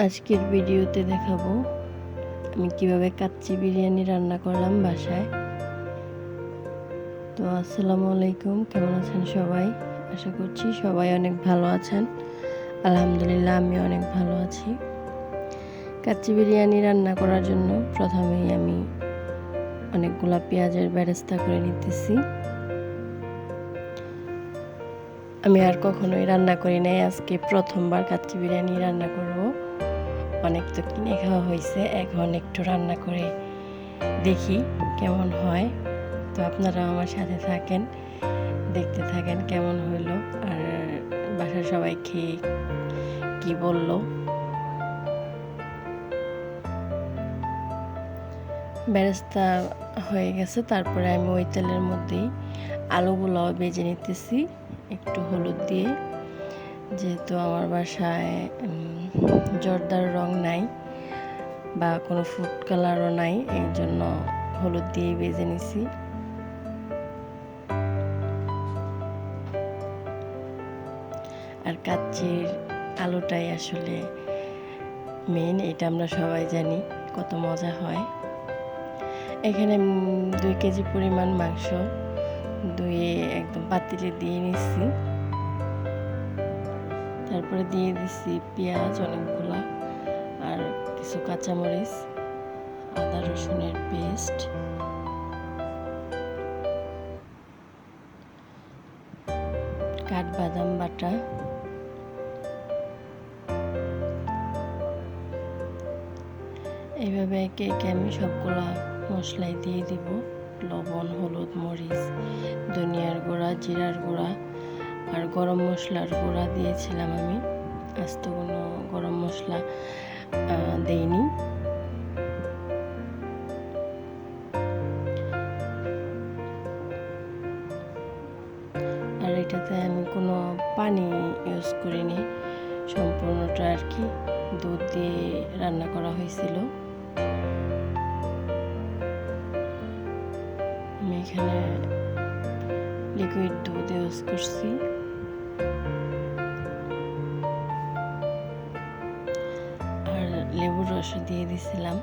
আজকের ভিডিওতে দেখাবো আমি কীভাবে কাচ্চি বিরিয়ানি রান্না করলাম বাসায়। তো আসসালামু আলাইকুম, কেমন আছেন সবাই? আশা করছি সবাই অনেক ভালো আছেন। আলহামদুলিল্লাহ, আমি অনেক ভালো আছি। কাচ্চি বিরিয়ানি রান্না করার জন্য প্রথমেই আমি অনেকগুলা পেঁয়াজের বেরেস্তা করে নিতেছি। আমি আর কখনোই রান্না করি নাই, আজকে প্রথমবার কাচ্চি বিরিয়ানি রান্না করব। অনেক তো কিনে খাওয়া হয়েছে, এখন একটু রান্না করে দেখি কেমন হয়। তো আপনারা আমার সাথে থাকেন, দেখতে থাকেন কেমন হইল আর বাসার সবাই খেয়ে কি বলল। বেরেস্তা হয়ে গেছে, তারপরে আমি ওই তেলের মধ্যেই আলুগুলো বেজে নিতেছি, একটু হলুদ দিয়ে। যেহেতু আমার বাসায় জর্দার রং নাই বা কোনো ফুড কালারও নাই, এই জন্য হলুদ দিয়ে বেজে নিছি। আর কাচ্চির আলুটাই আসলে মেন এটা আমরা সবাই জানি কত মজা হয়। এখানে দুই কেজি পরিমাণ মাংস ধুয়ে একদম পাতিলে দিয়ে নিচ্ছি তারপরে দিয়ে দিচ্ছি পেঁয়াজ অনেকগুলা আর কিছু কাঁচামরিচ, আদা রসুনের পেস্ট। কাঠবাদাম বাটা। এইভাবে একে একে আমি সবগুলা মশলাই দিয়ে দিব। লবণ, হলুদ, মরিচ, ধনিয়ার গুঁড়া, জিরার গুঁড়া। আর গরম মশলার গুঁড়া দিয়েছিলাম আমি। আজ তো কোনো গরম মশলা দেইনি। আর এটাতে আমি কোনো পানি ইউজ করিনি। সম্পূর্ণটা আর কি দুধ দিয়ে রান্না করা হয়েছিল। আমি এখানে লিকুইড দুধ ইউজ করছি। দিছিলাম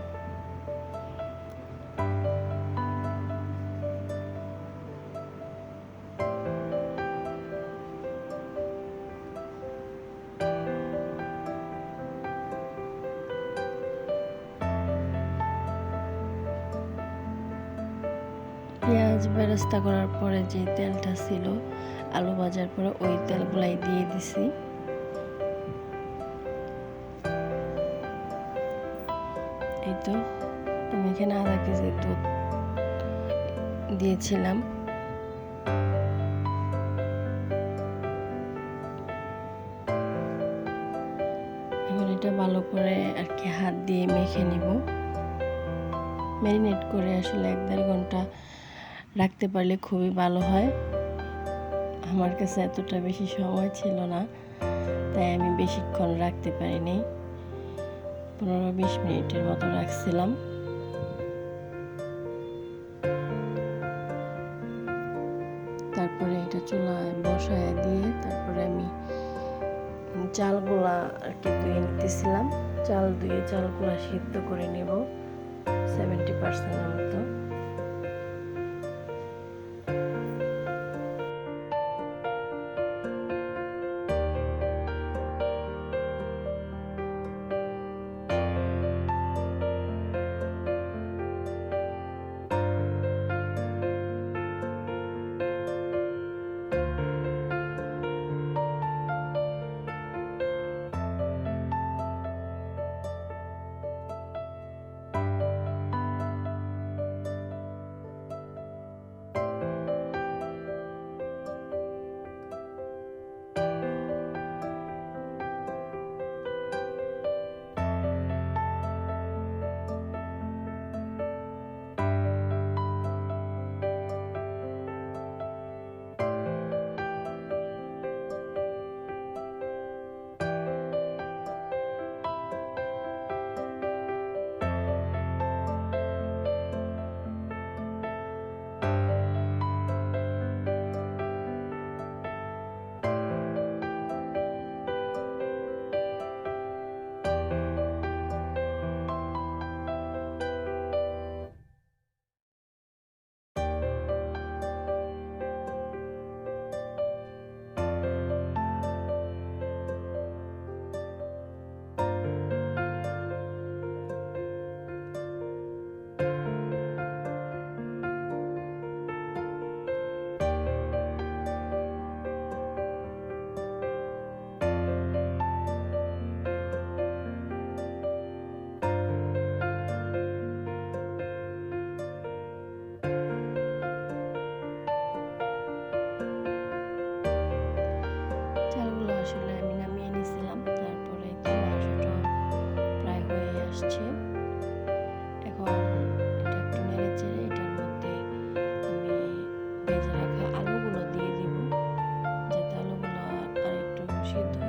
পেঁয়াজ বেরেস্তা করার পরে যে তেলটা ছিল, আলু ভাজার পরে ওই তেলগুলাই দিয়ে দিছি। এই তো আমি এখানে আধা কেজি দুধ দিয়েছিলাম। এখন এটা ভালো করে আর কি হাত দিয়ে মেখে নিব। ম্যারিনেট করে আসলে এক দেড় ঘণ্টা রাখতে পারলে খুবই ভালো হয়। আমার কাছে এতটা বেশি সময় ছিল না, তাই আমি বেশিক্ষণ রাখতে পারিনি। পনেরো বিশ মিনিটের মতো রাখছিলাম। তারপরে এটা চুলায় বসায় দিয়ে তারপরে আমি চালগুলা আর কি ধুয়ে নিতেছিলাম। চাল ধুয়ে চালগুলা সিদ্ধ করে নেব। সেভেন্টি পার্সেন্টের সিদ্ধ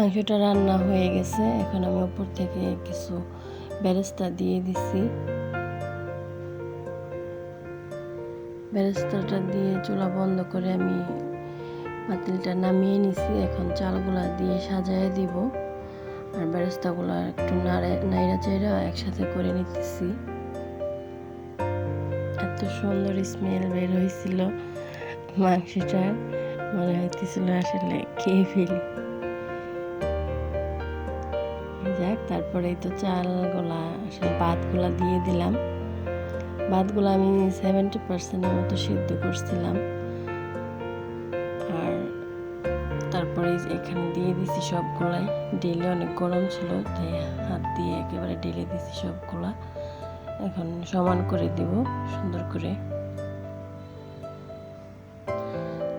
মাংসটা রান্না হয়ে গেছে। এখন আমি উপর থেকে কিছু বেরেস্তা দিয়ে দিছি। বেরেস্তাটা দিয়ে চুলা বন্ধ করে আমি পাতিলটা নামিয়ে নিছি। এখন চালগুলা দিয়ে সাজায় দিব। আর বেরেস্তাগুলো একটু নাড়ে নাইরা চাইরা একসাথে করে নিতেছি। এত সুন্দর স্মেল বের হয়েছিল মাংসটা মনে হইতেছিল আসলে খেয়ে ফেলি। যাক তারপরে তো চালগুলা ভাতগুলা দিয়ে দিলাম। ভাতগুলো আমি সেভেন্টি পার্সেন্টের মতো সিদ্ধ করছিলাম। আর তারপরে এখানে দিয়ে দিছি সবগুলাই। ডেলে অনেক গরম ছিল, তাই হাত দিয়ে একেবারে ডেলে দিছি সবগুলা। এখন সমান করে দিব, সুন্দর করে।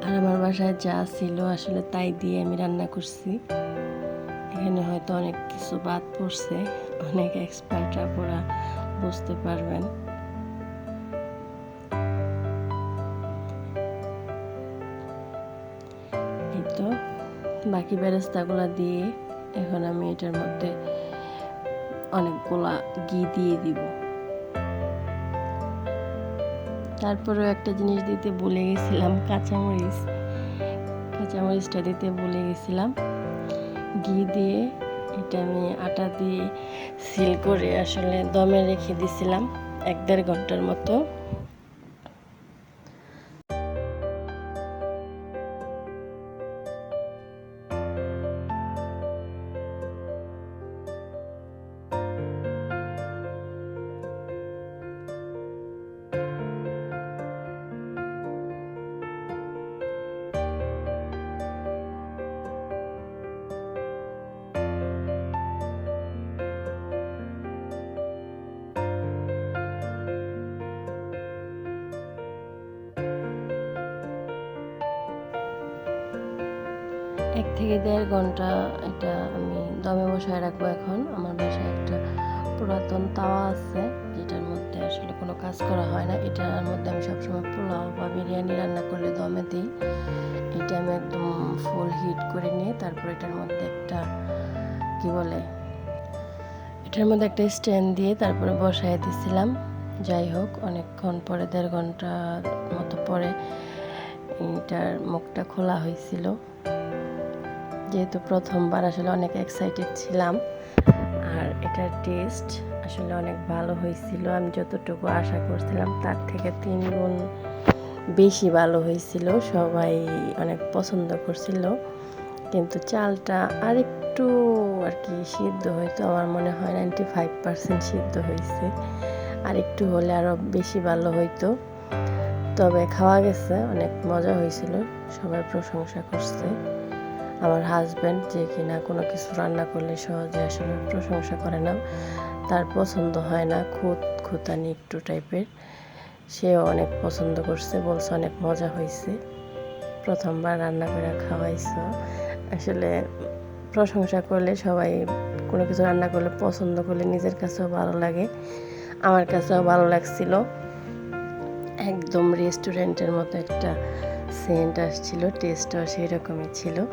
আর আমার বাসায় যা ছিল, আসলে তাই দিয়ে আমি রান্না করছি। এখানে হয়তো অনেক কিছু বাদ পড়ছে। অনেক এক্সপার্টরা পুরা বুঝতে পারবেন। এই তো, বাকি বেরেস্তাগুলা দিয়ে এখন আমি এটার মধ্যে অনেকগুলা ঘি দিয়ে দিব। তারপরেও একটা জিনিস দিতে ভুলে গেছিলাম, কাঁচামরিচ। কাঁচামরিচটা দিতে ভুলে গেছিলাম। ঘি দিয়ে, এটা আমি আটা দিয়ে সিল করে আসলে দমে রেখে দিছিলাম এক দেড় ঘণ্টার মতো। এক থেকে দেড় ঘণ্টা এটা আমি দমে বসায় রাখব এখন। আমার বাসায় একটা পুরাতন তাওয়া আছে, যেটার মধ্যে আসলে কোনো কাজ করা হয় না। এটার মধ্যে আমি সবসময় পোলাও বা বিরিয়ানি রান্না করলে দমে দিই। এটা আমি একদম ফুল হিট করে নিয়ে তারপর এটার মধ্যে একটা, কি বলে, এটার মধ্যে একটা স্ট্যান্ড দিয়ে তারপরে বসায় দিছিলাম। যাই হোক, অনেকক্ষণ পরে, দেড় ঘণ্টা মতো পরে এটার মুখটা খোলা হয়েছিল। যেহেতু প্রথমবার আসলে অনেক এক্সাইটেড ছিলাম, আর এটার টেস্ট আসলে অনেক ভালো হয়েছিল। আমি যতটুকু আশা করছিলাম তার থেকে তিন গুণ বেশি ভালো হয়েছিল। সবাই অনেক পছন্দ করছিল, কিন্তু চালটা আরেকটু আর কি সিদ্ধ হয়তো আমার মনে হয় নাইনটি ফাইভ পার্সেন্ট সিদ্ধ হয়েছে। আর একটু হলে আরও বেশি ভালো হইতো। তবে খাওয়া গেছে, অনেক মজা হয়েছিল, সবাই প্রশংসা করছে। আমার হাজব্যান্ড যে কিনা কোনো কিছু রান্না করলে সহজে আসলে প্রশংসা করে না। তার পছন্দ হয় না খুদ খুতানি একটু টাইপের। সেও অনেক পছন্দ করছে, বলছে অনেক মজা হয়েছে প্রথমবার রান্না করে খাওয়াইছ। আসলে প্রশংসা করলে সবাই কোনো কিছু রান্না করলে, পছন্দ করলে নিজের কাছেও ভালো লাগে। আমার কাছেও ভালো লাগছিল। একদম রেস্টুরেন্টের মতো একটা সেন্ট আসছিল টেস্টটাও সেই রকমই ছিল।